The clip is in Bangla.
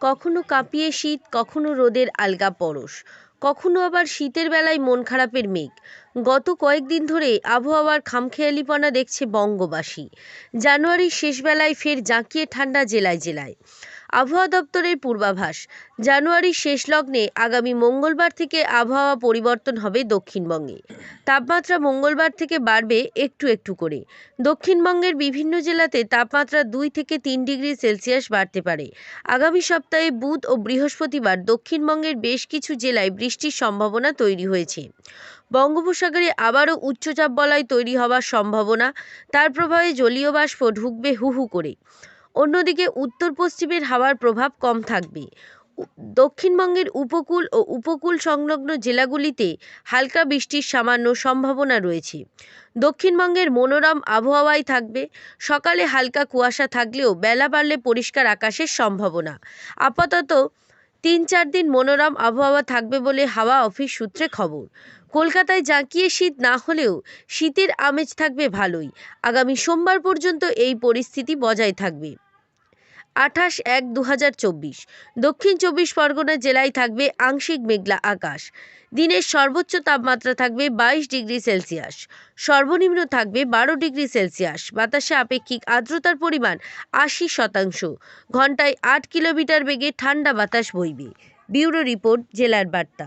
কখনো কাঁপিয়ে শীত, কখনো রোদের আলগা পরশ, কখনো আবার শীতের বেলায় মন খারাপের মেঘ। গত কয়েকদিন ধরে আবহাওয়ার খামখেয়ালিপনা দেখছে বঙ্গবাসী। জানুয়ারির শেষ বেলায় ফের জাঁকিয়ে ঠান্ডা জেলায় জেলায়। আবহাওয়া দপ্তরের পূর্বাভাস। জানুয়ারির শেষ লগ্নে আগামী মঙ্গলবার থেকে আবহাওয়া পরিবর্তন হবে দক্ষিণবঙ্গে। তাপমাত্রা মঙ্গলবার থেকে বাড়বে একটু একটু করে। দক্ষিণবঙ্গের বিভিন্ন জেলাতে তাপমাত্রা দুই থেকে তিন ডিগ্রি সেলসিয়াস বাড়তে পারে। আগামী সপ্তাহে বুধ ও বৃহস্পতিবার দক্ষিণবঙ্গের বেশ কিছু জেলায় বৃষ্টির সম্ভাবনা তৈরি হয়েছে। বঙ্গোপসাগরে আবারও উচ্চচাপ বলয় তৈরি হওয়ার সম্ভাবনা। তার প্রভাবে জলীয় বাষ্প ঢুকবে হু করে। অন্যদিকে উত্তর পশ্চিমের হাওয়ার প্রভাব কম থাকবে। দক্ষিণবঙ্গের উপকূল ও উপকূল সংলগ্ন জেলাগুলিতে হালকা বৃষ্টির সামান্য সম্ভাবনা রয়েছে। দক্ষিণবঙ্গের মনোরম আবহাওয়াই থাকবে। সকালে হালকা কুয়াশা থাকলেও বেলা বাড়লে পরিষ্কার আকাশের সম্ভাবনা। আপাতত তিন চার দিন মনোরম আবহাওয়া থাকবে বলে হাওয়া অফিস সূত্রে খবর। কলকাতায় জাঁকিয়ে শীত না হলেও শীতের আমেজ থাকবে ভালোই। আগামী সোমবার পর্যন্ত এই পরিস্থিতি বজায় থাকবে। আঠাশ এক দু চব্বিশ। দক্ষিণ চব্বিশ পরগনা জেলায় থাকবে আংশিক মেঘলা আকাশ। দিনের সর্বোচ্চ তাপমাত্রা থাকবে বাইশ ডিগ্রি সেলসিয়াস। সর্বনিম্ন থাকবে বারো ডিগ্রি সেলসিয়াস। বাতাসে আপেক্ষিক আর্দ্রতার পরিমাণ আশি শতাংশ। ঘন্টায় আট কিলোমিটার বেগে ঠান্ডা বাতাস বইবে। ব্যুরো রিপোর্ট, জেলার বার্তা।